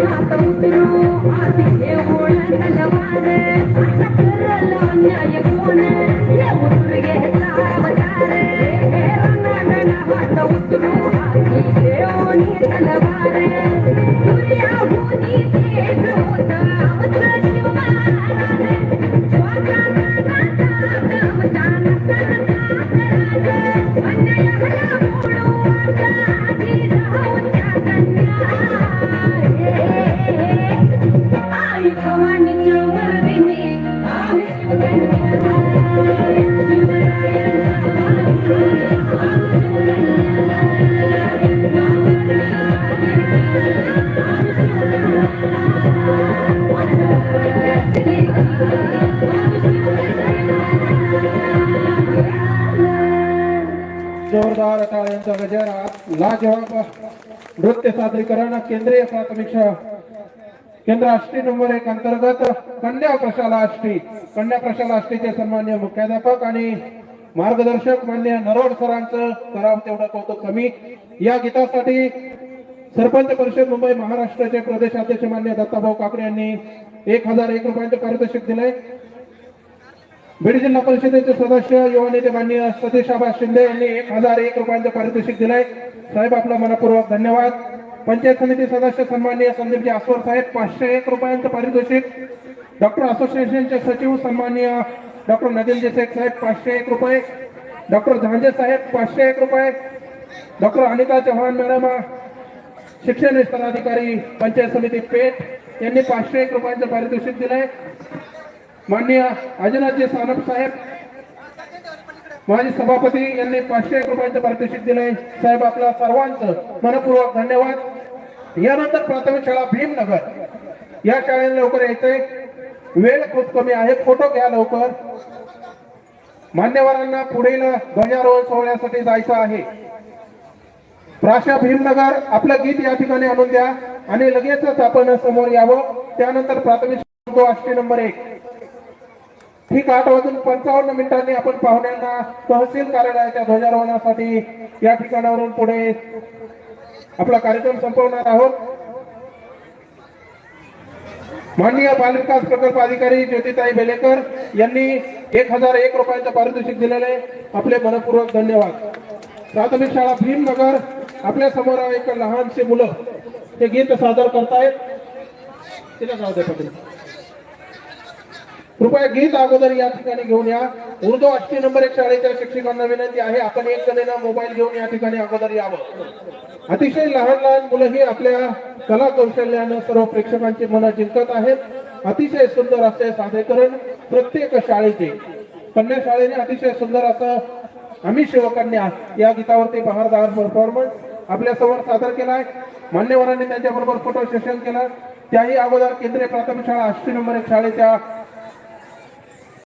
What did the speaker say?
ఆశిస్తురు ఆశిస్తురు जोरदार टाळ्यांचा गजरा लाजवाब नृत्य सादरीकरण केंद्रीय प्राथमिक शाळा. केंद्र आष्टी नंबर एक अंतर्गत कन्या प्रशाला आष्टी. कन्या प्रशाला आष्टीचे सन्मान्य मुख्याध्यापक आणि मार्गदर्शक मान्य नरोड सरांचं करावं तेवढं कौतुक कमी. या गीतासाठी सरपंच परिषद मुंबई महाराष्ट्राचे प्रदेशाध्यक्ष मान्य दत्ताभाऊ काकडे यांनी एक हजार एक रुपयांचे पारितोषिक दिले बीड जिल्हा परिषदेचे सदस्य युवा नेते माननीय सतीश आबा शिंदे यांनी एक हजार एक रुपयांचे पारितोषिक दिले साहेब आपला मनपूर्वक धन्यवाद. पंचायत समिती सदस्य सन्माननीय संदीपजी आसवर साहेब पाचशे एक रुपयांचं पारितोषिक. डॉक्टर असोसिएशनचे सचिव सन्माननीय डॉक्टर नदील शेख साहेब पाचशे एक रुपये. डॉक्टर झांजे साहेब पाचशे एक रुपये. डॉक्टर अनिता चव्हाण मॅडम शिक्षण विस्ताराधिकारी पंचायत समिती पेठ यांनी पाचशे एक रुपयांचं पारितोषिक दिलंय. माननीय अजनाथजी सानप साहेब माजी सभापती यांनी पाचशे एक रुपयांचं पारितोषिक दिलंय. साहेब आपला सर्वांचं मनपूर्वक धन्यवाद. यानंतर प्राथमिक शाळा भीमनगर. या शाळेला लवकर यायचंय. वेळ खूप कमी आहे. फोटो घ्या लवकर. मान्यवरांना पुढील ध्वजारोहण सोहळ्यासाठी जायचं आहे. प्राशा भीमनगर आपलं गीत या ठिकाणी आणून द्या आणि लगेचच आपण समोर यावं. त्यानंतर प्राथमिक शाळा आष्टी नंबर एक. ठीक आठ वाजून पंचावन्न मिनिटांनी आपण पाहुण्यांना तहसील कार्यालयाच्या ध्वजारोहणासाठी या ठिकाणावरून पुढे आपला कार्यक्रम संपवणार आहोत. माननीय बालविकास प्रकल्प अधिकारी ज्योतिताई बेलेकर यांनी एक हजार एक रुपयांचं पारितोषिक दिलेले आपले मनपूर्वक धन्यवाद. प्राथमिक शाळा भीमनगर आपल्यासमोर एक लहानसे मुलं. हे गीत सादर करतायत. तिला जाऊ दे पाटील कृपया गीत अगोदर या ठिकाणी घेऊन या. उर्दू आठशे नंबर एक शाळेच्या शिक्षकांना विनंती आहे. आपण एक जणीला मोबाईल घेऊन या ठिकाणी अगोदर यावं. अतिशय लहान लहान मुलंही आपल्या कला कौशल्यानं सर्व प्रेक्षकांची मनं जिंकत आहेत. अतिशय सुंदर असे सादरीकरण प्रत्येक शाळेचे. कन्या शाळेने अतिशय सुंदर असं आम्ही शिवकन्या या गीतावरती बहारदार परफॉर्मन्स आपल्यासमोर सादर आहे. मान्यवरांनी त्यांच्याबरोबर फोटो सेशन केलं. त्याही अगोदर केंद्रीय प्राथमिक शाळा आष्टी नंबर एक शाळेच्या